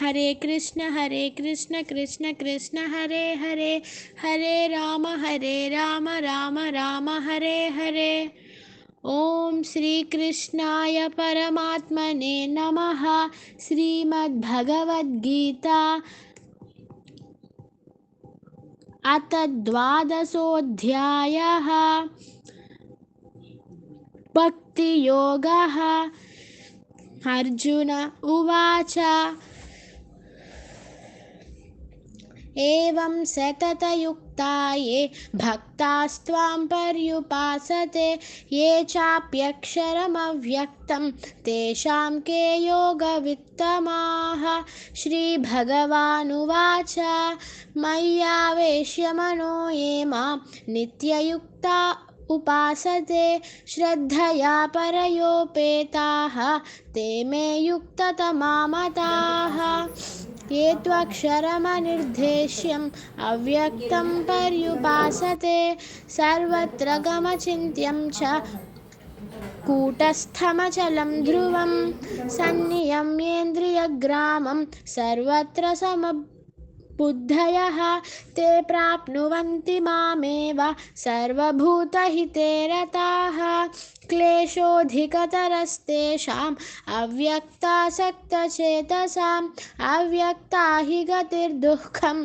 हरे कृष्ण हरे कृष्ण कृष्ण कृष्ण, हरे हरे हरे राम हरे राम राम राम, हरे हरे। ॐ श्रीकृष्णाय परमात्मने नमः। श्रीमद्भगवद्गीता। अथ द्वादशोऽध्यायः। भक्तियोगः। अर्जुन उवाच। एवं सततयुक्ता ये भक्तास्त्वां पर्युपासते ये चाप्यक्षरमव्यक्तं तेषां के योगवित्तमाः। श्रीभगवानुवाच मय्यावेश्य मां नित्ययुक्ता उपासते, श्रद्धया परयोपेताः, ते मे युक्ततमामताः। ये त्वक्षरमनिर्देश्यम् अव्यक्तं पर्युपासते, सर्वत्र गमचिन्त्यं च कूटस्थमचलं ध्रुवं सन्नियम्येन्द्रियग्रामं सर्वत्र समबुद्धयः ते प्राप्नुवन्ति मामेव सर्वभूतहिते रताः। क्लेशोऽधिकतरस्तेषाम् अव्यक्तासक्तचेतसाम् अव्यक्ता हि गतिर्दुःखं